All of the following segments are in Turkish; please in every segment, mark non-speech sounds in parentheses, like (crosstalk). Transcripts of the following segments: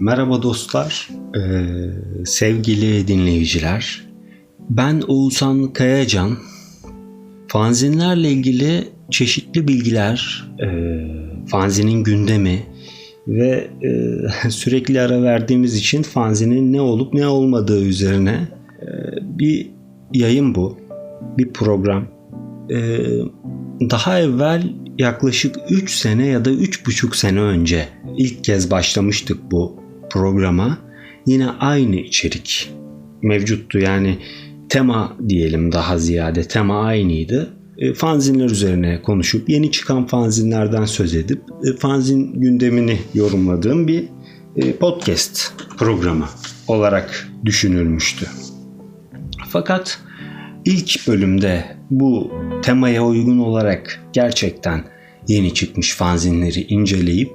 Merhaba dostlar, ee, sevgili dinleyiciler. Ben Oğuzhan Kayacan. Fanzinlerle ilgili çeşitli bilgiler, e, fanzinin gündemi ve e, (laughs) sürekli ara verdiğimiz için fanzinin ne olup ne olmadığı üzerine e, bir yayın bu, bir program. E, daha evvel yaklaşık 3 sene ya da 3,5 sene önce ilk kez başlamıştık bu programa. Yine aynı içerik mevcuttu yani tema diyelim daha ziyade tema aynıydı. E, fanzinler üzerine konuşup yeni çıkan fanzinlerden söz edip e, fanzin gündemini yorumladığım bir e, podcast programı olarak düşünülmüştü. Fakat ilk bölümde bu temaya uygun olarak gerçekten yeni çıkmış fanzinleri inceleyip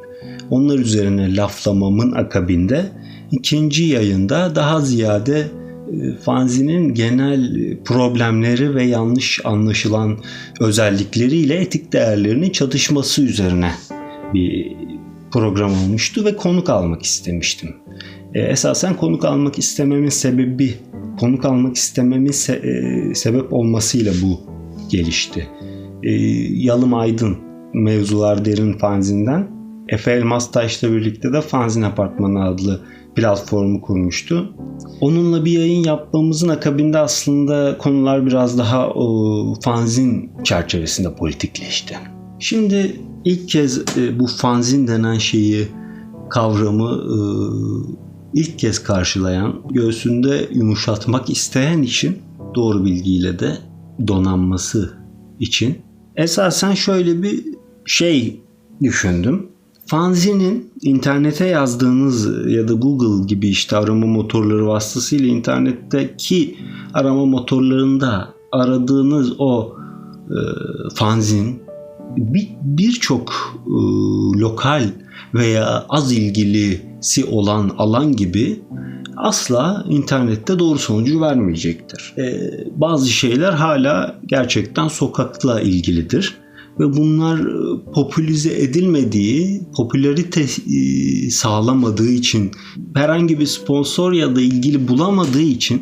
onlar üzerine laflamamın akabinde ikinci yayında daha ziyade e, fanzinin genel problemleri ve yanlış anlaşılan özellikleriyle etik değerlerinin çatışması üzerine bir program olmuştu ve konuk almak istemiştim. E, esasen konuk almak istememin sebebi, konuk almak istememin se- e, sebep olmasıyla bu gelişti. Yalım Aydın Mevzular Derin fanzinden Efe Elmastaş'la birlikte de Fanzin Apartmanı adlı platformu kurmuştu. Onunla bir yayın yapmamızın akabinde aslında konular biraz daha o, fanzin çerçevesinde politikleşti. Şimdi ilk kez e, bu fanzin denen şeyi, kavramı e, ilk kez karşılayan, göğsünde yumuşatmak isteyen için doğru bilgiyle de donanması için esasen şöyle bir şey düşündüm. Fanzinin internete yazdığınız ya da Google gibi işte arama motorları vasıtasıyla internetteki arama motorlarında aradığınız o e, fanzin birçok bir e, lokal veya az ilgilisi olan alan gibi asla internette doğru sonucu vermeyecektir. E, bazı şeyler hala gerçekten sokakla ilgilidir ve bunlar popülize edilmediği, popülarite e, sağlamadığı için herhangi bir sponsor ya da ilgili bulamadığı için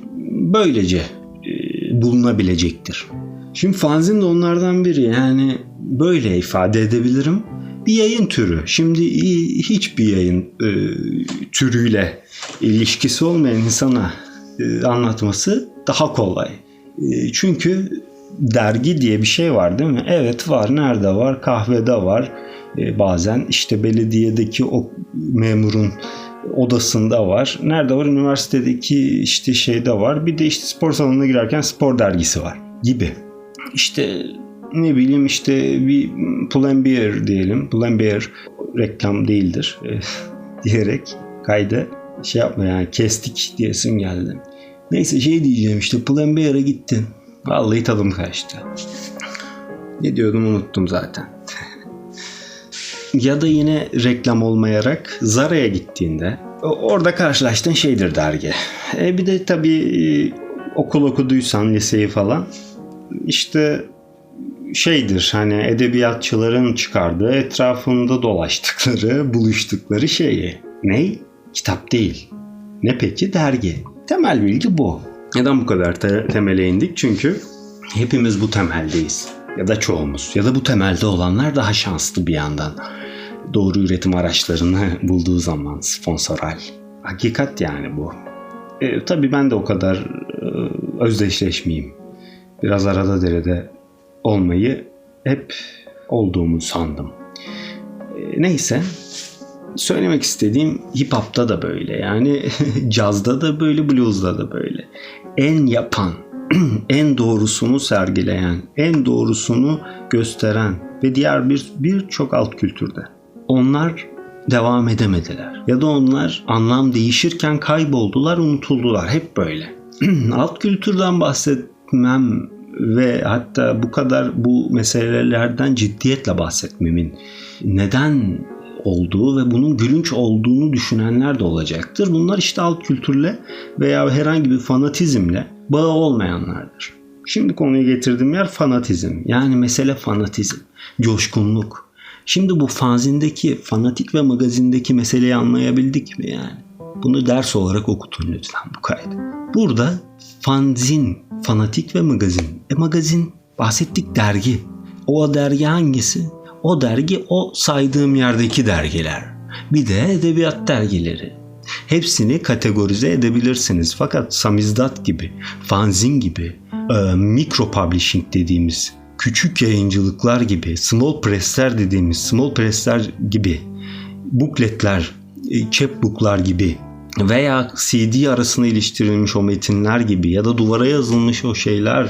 böylece e, bulunabilecektir. Şimdi fanzin de onlardan biri yani böyle ifade edebilirim. Bir yayın türü. Şimdi hiçbir yayın e, türüyle ilişkisi olmayan insana e, anlatması daha kolay. E, çünkü dergi diye bir şey var değil mi? Evet var. Nerede var? Kahvede var. E, bazen işte belediyedeki o memurun odasında var. Nerede var? Üniversitedeki işte şeyde var. Bir de işte spor salonuna girerken spor dergisi var gibi. İşte ne bileyim işte bir Pull&Bear diyelim. Pull&Bear reklam değildir e, (laughs) diyerek kayda şey yapma yani kestik diyesin geldi. Neyse şey diyeceğim işte Pull&Bear'a gittin. Vallahi tadım kaçtı. Ne diyordum unuttum zaten. ya da yine reklam olmayarak Zara'ya gittiğinde orada karşılaştığın şeydir dergi. E bir de tabii okul okuduysan liseyi falan işte şeydir hani edebiyatçıların çıkardığı etrafında dolaştıkları, buluştukları şeyi. Ne? Kitap değil. Ne peki? Dergi. Temel bilgi bu. Neden bu kadar te- temele indik? Çünkü hepimiz bu temeldeyiz. Ya da çoğumuz. Ya da bu temelde olanlar daha şanslı bir yandan. Doğru üretim araçlarını (laughs) bulduğu zaman sponsoral. Hakikat yani bu. E, tabii ben de o kadar e, özdeşleşmeyeyim. Biraz arada derede olmayı hep olduğumu sandım. E, neyse söylemek istediğim hip hop'ta da böyle yani (laughs) cazda da böyle blues'da da böyle. En yapan, (clears throat) en doğrusunu sergileyen, en doğrusunu gösteren ve diğer bir birçok alt kültürde. Onlar devam edemediler. Ya da onlar anlam değişirken kayboldular, unutuldular. Hep böyle. (clears throat) alt kültürden bahsetmem ve hatta bu kadar bu meselelerden ciddiyetle bahsetmemin neden olduğu ve bunun gülünç olduğunu düşünenler de olacaktır. Bunlar işte alt kültürle veya herhangi bir fanatizmle bağı olmayanlardır. Şimdi konuyu getirdiğim yer fanatizm. Yani mesele fanatizm, coşkunluk. Şimdi bu fanzindeki, fanatik ve magazindeki meseleyi anlayabildik mi yani? Bunu ders olarak okutun lütfen bu kaydı. Burada fanzin, fanatik ve magazin. E magazin bahsettik dergi. O dergi hangisi? O dergi o saydığım yerdeki dergiler. Bir de edebiyat dergileri. Hepsini kategorize edebilirsiniz. Fakat samizdat gibi, fanzin gibi, e, mikro publishing dediğimiz küçük yayıncılıklar gibi, small pressler dediğimiz small pressler gibi, bukletler, e, chapbooklar gibi veya CD arasına iliştirilmiş o metinler gibi ya da duvara yazılmış o şeyler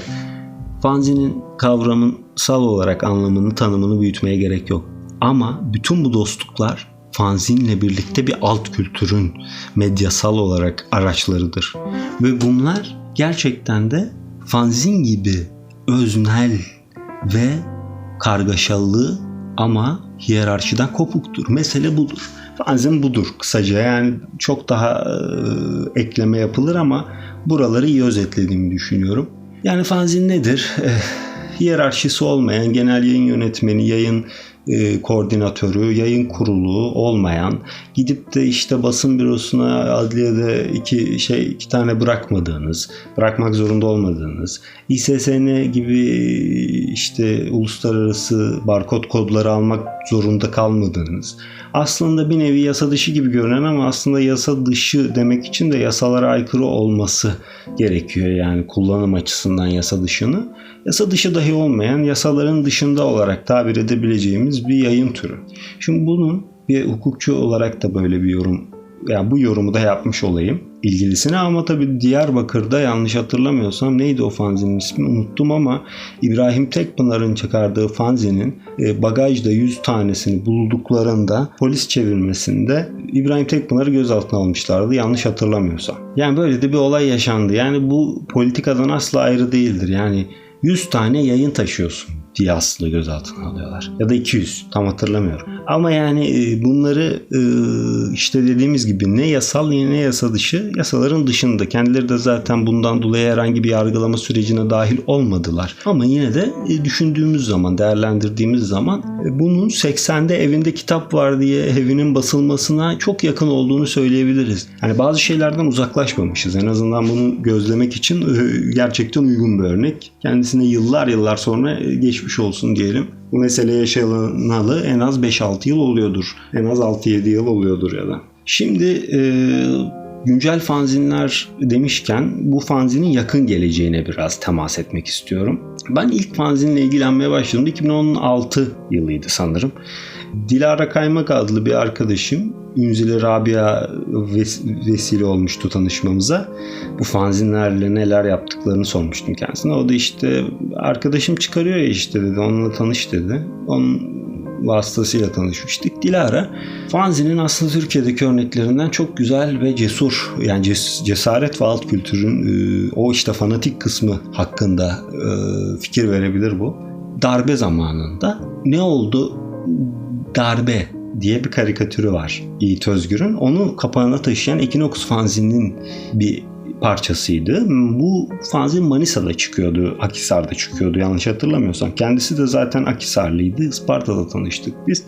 fanzinin kavramsal olarak anlamını, tanımını büyütmeye gerek yok. Ama bütün bu dostluklar fanzinle birlikte bir alt kültürün medyasal olarak araçlarıdır. Ve bunlar gerçekten de fanzin gibi öznel ve kargaşalı ama hiyerarşiden kopuktur. Mesele budur. Fanzin budur kısaca yani çok daha e, ekleme yapılır ama buraları iyi özetlediğimi düşünüyorum. Yani fanzin nedir? E, hiyerarşisi olmayan genel yayın yönetmeni, yayın e, koordinatörü, yayın kurulu olmayan, gidip de işte basın bürosuna adliyede iki şey iki tane bırakmadığınız, bırakmak zorunda olmadığınız, İSSN gibi işte uluslararası barkod kodları almak zorunda kalmadığınız, aslında bir nevi yasa dışı gibi görünen ama aslında yasa dışı demek için de yasalara aykırı olması gerekiyor. Yani kullanım açısından yasa dışını. Yasa dışı dahi olmayan yasaların dışında olarak tabir edebileceğimiz bir yayın türü. Şimdi bunun bir hukukçu olarak da böyle bir yorum yani bu yorumu da yapmış olayım ilgilisine ama tabii Diyarbakır'da yanlış hatırlamıyorsam neydi o fanzinin ismi unuttum ama İbrahim Tekpınar'ın çıkardığı fanzinin e, bagajda 100 tanesini bulduklarında polis çevirmesinde İbrahim Tekpınar'ı gözaltına almışlardı yanlış hatırlamıyorsam. Yani böyle de bir olay yaşandı. Yani bu politikadan asla ayrı değildir. Yani 100 tane yayın taşıyorsun diye aslında gözaltına alıyorlar. Ya da 200 tam hatırlamıyorum. Ama yani e, bunları e, işte dediğimiz gibi ne yasal ne yasa dışı yasaların dışında. Kendileri de zaten bundan dolayı herhangi bir yargılama sürecine dahil olmadılar. Ama yine de e, düşündüğümüz zaman, değerlendirdiğimiz zaman bunun 80'de evinde kitap var diye evinin basılmasına çok yakın olduğunu söyleyebiliriz. Yani bazı şeylerden uzaklaşmamışız. En azından bunu gözlemek için gerçekten uygun bir örnek. Kendisine yıllar yıllar sonra geçmiş olsun diyelim bu mesele yaşanalı en az 5-6 yıl oluyordur. En az 6-7 yıl oluyordur ya da. Şimdi e, güncel fanzinler demişken bu fanzinin yakın geleceğine biraz temas etmek istiyorum. Ben ilk fanzinle ilgilenmeye başladığımda 2016 yılıydı sanırım. Dilara Kaymak adlı bir arkadaşım Ünzile Rabia ves- vesile olmuştu tanışmamıza. Bu fanzinlerle neler yaptıklarını sormuştum kendisine. O da işte arkadaşım çıkarıyor ya işte dedi onunla tanış dedi. Onun vasıtasıyla tanışmıştık. Dilara fanzinin aslında Türkiye'deki örneklerinden çok güzel ve cesur yani ces- cesaret ve alt kültürün e, o işte fanatik kısmı hakkında e, fikir verebilir bu. Darbe zamanında ne oldu? Darbe diye bir karikatürü var Yiğit Özgür'ün. Onu kapağına taşıyan Ekinox fanzinin bir parçasıydı. Bu fanzin Manisa'da çıkıyordu, Akisar'da çıkıyordu yanlış hatırlamıyorsam. Kendisi de zaten Akisarlıydı. Isparta'da tanıştık biz.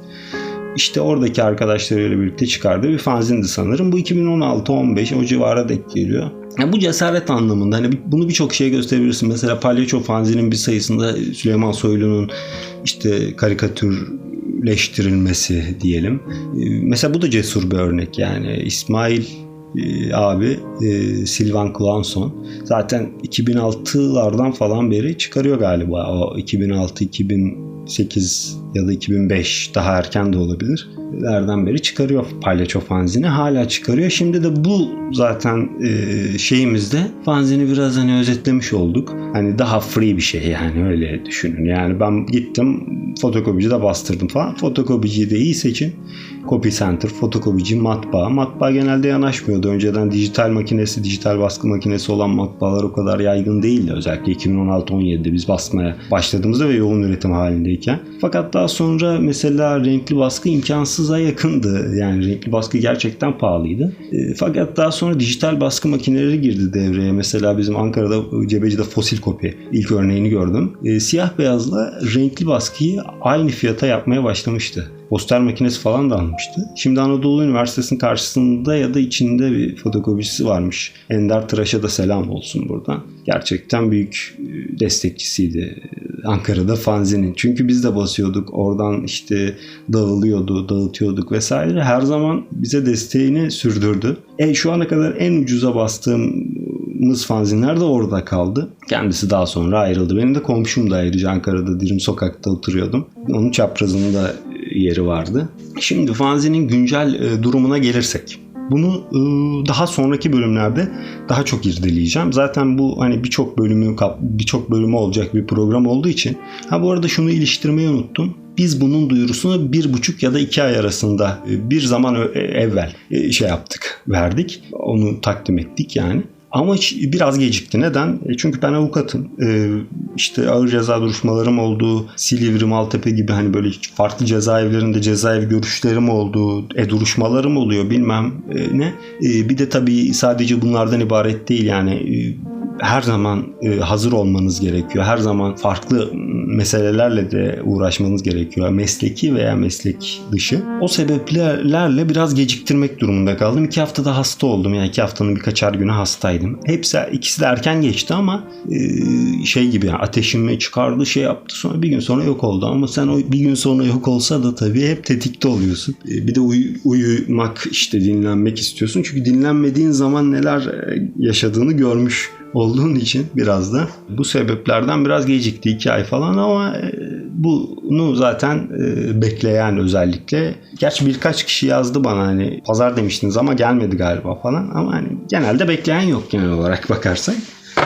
İşte oradaki arkadaşlarıyla birlikte çıkardığı bir fanzindi sanırım. Bu 2016-15 o civara denk geliyor. Yani bu cesaret anlamında hani bunu birçok şeye gösterebilirsin. Mesela Palyaço fanzinin bir sayısında Süleyman Soylu'nun işte karikatürleştirilmesi diyelim. Mesela bu da cesur bir örnek yani. İsmail abi Silvan Clanson zaten 2006'lardan falan beri çıkarıyor galiba o 2006 2008 ya da 2005 daha erken de olabilir. Nereden beri çıkarıyor palyaço fanzini. Hala çıkarıyor. Şimdi de bu zaten e, şeyimizde fanzini biraz hani özetlemiş olduk. Hani daha free bir şey yani öyle düşünün. Yani ben gittim fotokopicide bastırdım falan. Fotokopiciyi de iyi seçin. Copy Center, fotokopici, matbaa. Matbaa genelde yanaşmıyordu. Önceden dijital makinesi, dijital baskı makinesi olan matbaalar o kadar yaygın değildi. Özellikle 2016-17'de biz basmaya başladığımızda ve yoğun üretim halindeyken. Fakat daha sonra mesela renkli baskı imkansıza yakındı. Yani renkli baskı gerçekten pahalıydı. E, fakat daha sonra dijital baskı makineleri girdi devreye. Mesela bizim Ankara'da Cebeci'de fosil kopi ilk örneğini gördüm. E, siyah beyazla renkli baskıyı aynı fiyata yapmaya başlamıştı. poster makinesi falan da almıştı. Şimdi Anadolu Üniversitesi'nin karşısında ya da içinde bir fotokopisi varmış. Ender Tıraş'a da selam olsun buradan. Gerçekten büyük e, destekçisiydi Ankara'da fanzinin. Çünkü biz de basıyorduk. Oradan işte dağılıyordu, dağıtıyorduk vesaire. Her zaman bize desteğini sürdürdü. E, şu ana kadar en ucuza bastığımız fanzinler de orada kaldı. Kendisi daha sonra ayrıldı. Benim de komşum da ayrıca Ankara'da Dirim Sokak'ta oturuyordum. Onun çaprazında yeri vardı. Şimdi fanzinin güncel e, durumuna gelirsek. Bunu e, daha sonraki bölümlerde daha çok irdeleyeceğim. Zaten bu hani birçok bölümü birçok bölümü olacak bir program olduğu için. Ha bu arada şunu iliştirmeyi unuttum. Biz bunun duyurusunu bir buçuk ya da iki ay arasında e, bir zaman evvel şey yaptık, verdik. Onu takdim ettik yani. Ama biraz gecikti. Neden? E, çünkü ben avukatım. Ee, işte ağır ceza duruşmalarım oldu. Silivri, Maltepe gibi hani böyle farklı cezaevlerinde cezaevi görüşlerim oldu. E duruşmalarım oluyor bilmem e, ne. E, bir de tabii sadece bunlardan ibaret değil yani. Her zaman e, hazır olmanız gerekiyor. Her zaman farklı meselelerle de uğraşmanız gerekiyor. Mesleki veya meslek dışı. O sebeplerle biraz geciktirmek durumunda kaldım. İki haftada hasta oldum. Yani iki haftanın birkaçar günü hastaydım. Hepsi ikisi de erken geçti ama e, şey gibi yani ateşimi çıkardı şey yaptı sonra bir gün sonra yok oldu. Ama sen o bir gün sonra yok olsa da tabii hep tetikte oluyorsun. E, bir de uy, uyumak işte dinlenmek istiyorsun. Çünkü dinlenmediğin zaman neler yaşadığını görmüş olduğun için biraz da bu sebeplerden biraz gecikti iki ay falan ama e, bunu zaten e, bekleyen özellikle gerçi birkaç kişi yazdı bana hani pazar demiştiniz ama gelmedi galiba falan ama hani genelde bekleyen yok genel olarak bakarsak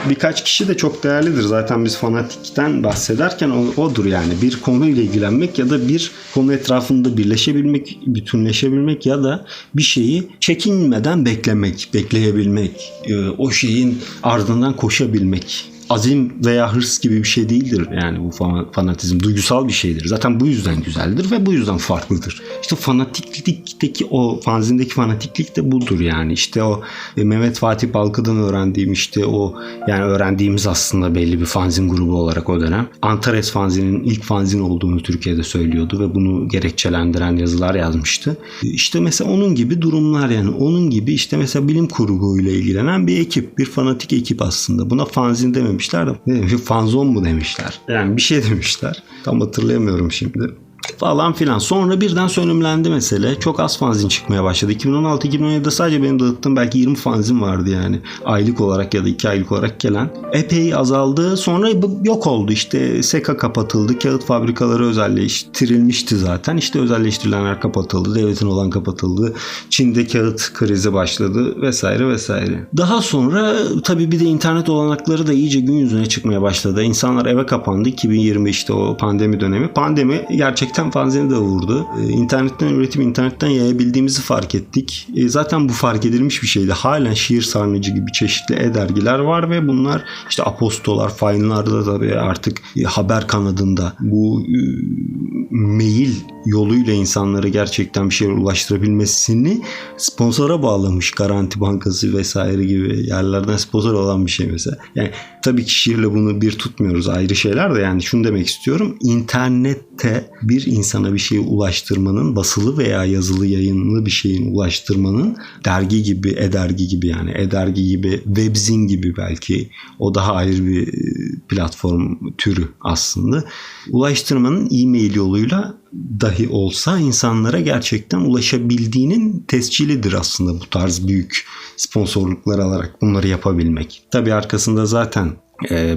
birkaç kişi de çok değerlidir. Zaten biz fanatikten bahsederken o, odur yani. Bir konuyla ilgilenmek ya da bir konu etrafında birleşebilmek, bütünleşebilmek ya da bir şeyi çekinmeden beklemek, bekleyebilmek, e, o şeyin ardından koşabilmek azim veya hırs gibi bir şey değildir yani bu fanatizm. Duygusal bir şeydir. Zaten bu yüzden güzeldir ve bu yüzden farklıdır. İşte fanatiklikteki o fanzindeki fanatiklik de budur yani. İşte o e, Mehmet Fatih Balkı'dan öğrendiğim işte o yani öğrendiğimiz aslında belli bir fanzin grubu olarak o dönem. Antares fanzinin ilk fanzin olduğunu Türkiye'de söylüyordu ve bunu gerekçelendiren yazılar yazmıştı. İşte mesela onun gibi durumlar yani onun gibi işte mesela bilim kurguyla ilgilenen bir ekip, bir fanatik ekip aslında. Buna fanzin dememiş demişler de fanzon mu demişler. Yani bir şey demişler. Tam hatırlayamıyorum şimdi falan filan. Sonra birden sönümlendi mesele. Çok az fanzin çıkmaya başladı. 2016-2017'de sadece benim dağıttığım belki 20 fanzin vardı yani. Aylık olarak ya da 2 aylık olarak gelen. Epey azaldı. Sonra yok oldu. İşte SEKA kapatıldı. Kağıt fabrikaları özelleştirilmişti zaten. İşte özelleştirilenler kapatıldı. Devletin olan kapatıldı. Çin'de kağıt krizi başladı vesaire vesaire. Daha sonra tabii bir de internet olanakları da iyice gün yüzüne çıkmaya başladı. İnsanlar eve kapandı. 2020 işte o pandemi dönemi. Pandemi gerçekten gerçekten fanzini de vurdu. E, internetten üretim, internetten yayabildiğimizi fark ettik. E, zaten bu fark edilmiş bir şeydi. Halen şiir sarnıcı gibi çeşitli e-dergiler var ve bunlar işte apostolar, fainlarda tabii artık e, haber kanadında bu e, mail yoluyla insanlara gerçekten bir şeyler ulaştırabilmesini sponsora bağlamış Garanti Bankası vesaire gibi yerlerden sponsor olan bir şey mesela. Yani tabii ki şiirle bunu bir tutmuyoruz ayrı şeyler de yani şunu demek istiyorum. İnternette bir insana bir şeyi ulaştırmanın basılı veya yazılı yayınlı bir şeyin ulaştırmanın dergi gibi, e-dergi gibi yani e-dergi gibi, webzin gibi belki o daha ayrı bir e, platform türü aslında. Ulaştırmanın e-mail yoluyla dahi olsa insanlara gerçekten ulaşabildiğinin tescilidir aslında bu tarz büyük sponsorluklar alarak bunları yapabilmek. Tabii arkasında zaten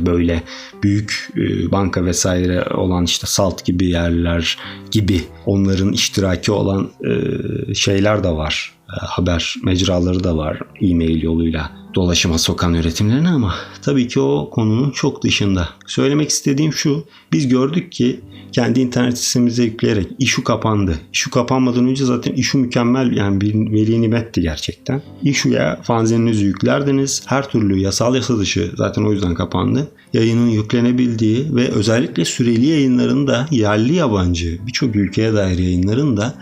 böyle büyük e, banka vesaire olan işte Salt gibi yerler gibi onların iştiraki olan e, şeyler de var. Haber mecraları da var e-mail yoluyla dolaşıma sokan üretimlerini ama tabii ki o konunun çok dışında. Söylemek istediğim şu. Biz gördük ki kendi internet sitemize yükleyerek işu kapandı. İşu kapanmadan önce zaten işu mükemmel yani bir veli nimetti gerçekten. İşuya fanzininizi yüklerdiniz. Her türlü yasal yasa dışı zaten o yüzden kapandı. Yayının yüklenebildiği ve özellikle süreli yayınların da yerli yabancı birçok ülkeye dair yayınların da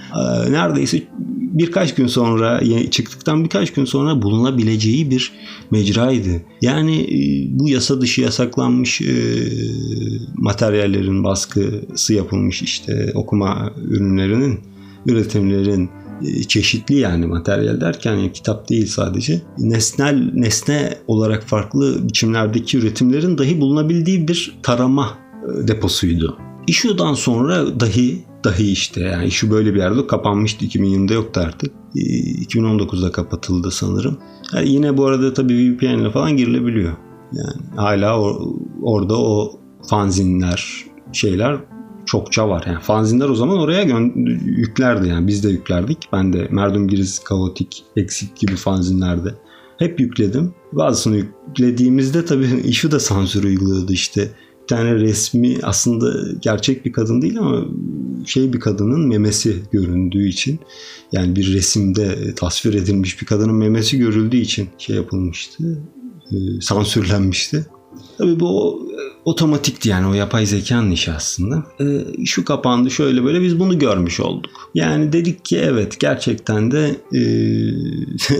neredeyse birkaç gün sonra çıktıktan birkaç gün sonra bulunabileceği bir mecraydı. Yani e, bu yasa dışı yasaklanmış e, materyallerin baskısı yapılmış işte okuma ürünlerinin üretimlerin e, çeşitli yani materyal derken yani kitap değil sadece nesnel nesne olarak farklı biçimlerdeki üretimlerin dahi bulunabildiği bir tarama deposuydu. İşo'dan sonra dahi dahi işte yani işi böyle bir yerde kapanmıştı 2020'de yoktu artık. 2019'da kapatıldı sanırım. Yani yine bu arada tabii VPN ile falan girilebiliyor. Yani hala or- orada o fanzinler şeyler çokça var. Yani fanzinler o zaman oraya gö- yüklerdi yani biz de yüklerdik. Ben de Merdum Giriz, Kaotik, Eksik gibi fanzinlerde hep yükledim. Bazısını yüklediğimizde tabii (laughs) işi de sansür uyguluyordu işte tane resmi aslında gerçek bir kadın değil ama şey bir kadının memesi göründüğü için yani bir resimde tasvir edilmiş bir kadının memesi görüldüğü için şey yapılmıştı. E, sansürlenmişti. Tabii bu otomatikti yani o yapay zekanın işi aslında. E, şu kapandı şöyle böyle biz bunu görmüş olduk. Yani dedik ki evet gerçekten de e,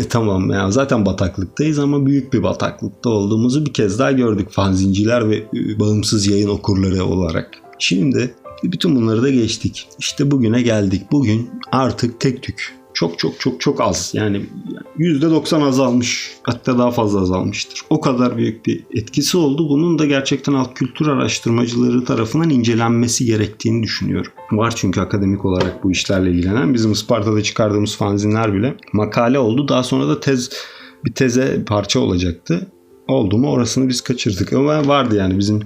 (laughs) tamam yani zaten bataklıktayız ama büyük bir bataklıkta olduğumuzu bir kez daha gördük fanzinciler ve e, bağımsız yayın okurları olarak. Şimdi bütün bunları da geçtik. İşte bugüne geldik. Bugün artık tek tük çok çok çok çok az. Yani %90 azalmış. Hatta daha fazla azalmıştır. O kadar büyük bir etkisi oldu. Bunun da gerçekten alt kültür araştırmacıları tarafından incelenmesi gerektiğini düşünüyorum. Var çünkü akademik olarak bu işlerle ilgilenen. Bizim Isparta'da çıkardığımız fanzinler bile makale oldu. Daha sonra da tez bir teze parça olacaktı. Oldu mu orasını biz kaçırdık. Ama vardı yani bizim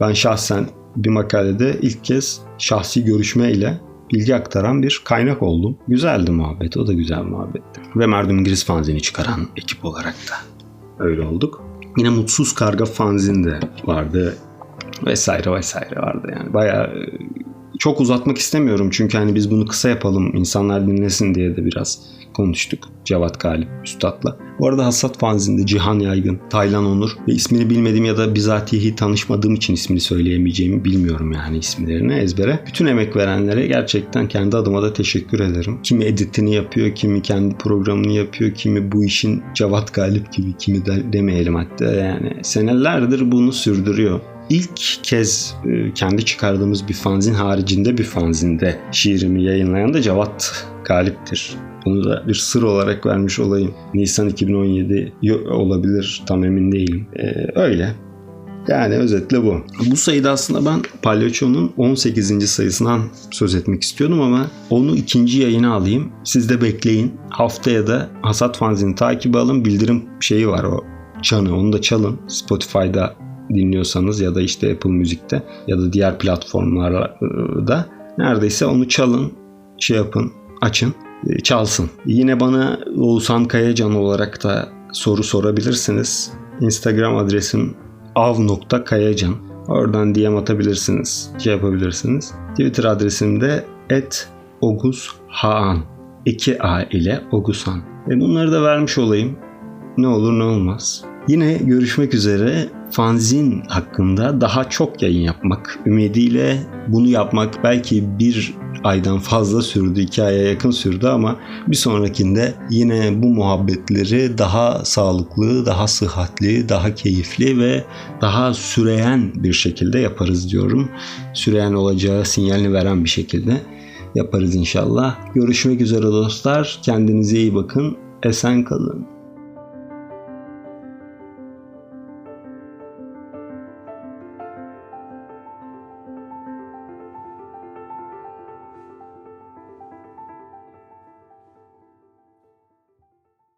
ben şahsen bir makalede ilk kez şahsi görüşme ile bilgi aktaran bir kaynak oldum. Güzeldi muhabbet. O da güzel muhabbetti. Ve Merdum İngiliz fanzini çıkaran ekip olarak da öyle olduk. Yine Mutsuz Karga fanzin de vardı. Vesaire vesaire vardı yani. Bayağı çok uzatmak istemiyorum çünkü hani biz bunu kısa yapalım insanlar dinlesin diye de biraz konuştuk Cevat Galip Üstad'la. Bu arada Hassat Fanzin'de Cihan Yaygın, Taylan Onur ve ismini bilmediğim ya da bizatihi tanışmadığım için ismini söyleyemeyeceğimi bilmiyorum yani isimlerini ezbere. Bütün emek verenlere gerçekten kendi adıma da teşekkür ederim. Kimi editini yapıyor, kimi kendi programını yapıyor, kimi bu işin Cevat Galip gibi, kimi de demeyelim hatta yani senelerdir bunu sürdürüyor. İlk kez e, kendi çıkardığımız bir fanzin haricinde bir fanzinde şiirimi yayınlayan da Cevat Galip'tir. Bunu da bir sır olarak vermiş olayım. Nisan 2017 olabilir tam emin değilim. Ee, öyle. Yani özetle bu. Bu sayıda aslında ben Palyaço'nun 18. sayısından söz etmek istiyordum ama onu ikinci yayına alayım. Siz de bekleyin. Haftaya da Hasat Fanzini takibi alın. Bildirim şeyi var o çanı. Onu da çalın. Spotify'da dinliyorsanız ya da işte Apple Müzik'te ya da diğer platformlarda neredeyse onu çalın, şey yapın, açın. E, çalsın. Yine bana Oğuzhan Kayacan olarak da soru sorabilirsiniz. Instagram adresim av.kayacan. Oradan DM atabilirsiniz, şey yapabilirsiniz. Twitter adresim de @oguzhaan. 2 A ile Oguzhan. E bunları da vermiş olayım. Ne olur ne olmaz. Yine görüşmek üzere fanzin hakkında daha çok yayın yapmak ümidiyle bunu yapmak belki bir aydan fazla sürdü, iki aya yakın sürdü ama bir sonrakinde yine bu muhabbetleri daha sağlıklı, daha sıhhatli, daha keyifli ve daha süreyen bir şekilde yaparız diyorum. Süreyen olacağı sinyalini veren bir şekilde yaparız inşallah. Görüşmek üzere dostlar. Kendinize iyi bakın. Esen kalın.